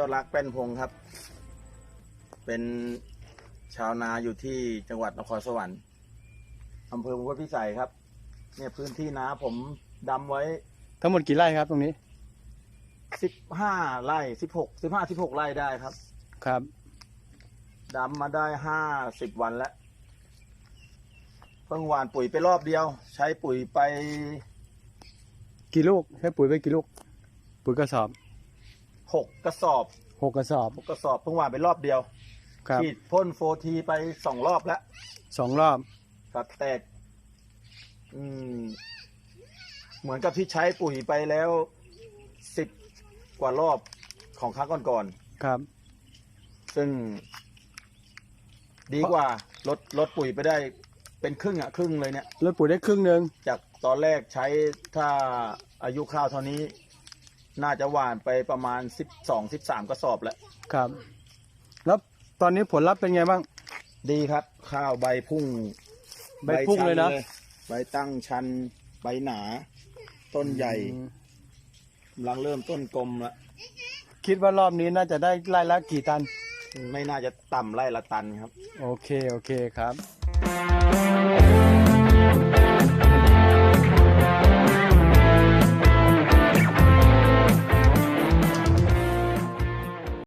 ชื่อยอดรักแป้นพงครับ เป็นชาวนาอยู่ที่จังหวัดนครสวรรค์อำเภอมุขพิสัยครับ เนี่ยพื้นที่นาผมดำไว้ทั้งหมดกี่ไร่ครับตรงนี้สิบห้าไร่สิบหกสิบห้าสิบหกไร่ได้ครับครับดำมาได้ห้าสิบวันแล้วเพิ่งหวานปุ๋ยไปรอบเดียว ใช้ปุ๋ยไป กี่ลูกใช้ปุ๋ยไปกี่ลูก ปุ๋ยกระสอบ หกกระสอบหกกระสอบหกกระสอบเพิ่งหวานไปรอบเดียวครับฉีดพ่นโฟทีไปสองรอบแล้วสองรอบครับแต่อืม เหมือนกับที่ใช้ปุ๋ยไปแล้วสิบกว่ารอบของครั้งก่อนครับ ๆซึ่ง ดีกว่าลดลดปุ๋ยไปได้เป็นครึ่งอะครึ่งเลยเนี่ย ลดปุ๋ยได้ครึ่งหนึ่งจากตอนแรกใช้ถ้าอายุข้าวเท่านี้ น่าจะหว่านไปประมาณสิบสองสิบสามกระสอบแล้ว ครับ แล้วตอนนี้ผลลัพธ์เป็นไงบ้าง ดีครับ ข้าวใบพุ่งใบพุ่งเลยนะชัใบตั้งชัน ใบหนา ต้นใหญ่อืมกำลังเริ่มต้นกลมละคิดว่ารอบนี้น่าจะได้ไร่ละกี่ตัน ไม่น่าจะต่ำไร่ละตันครับ โอเค โอเคครับ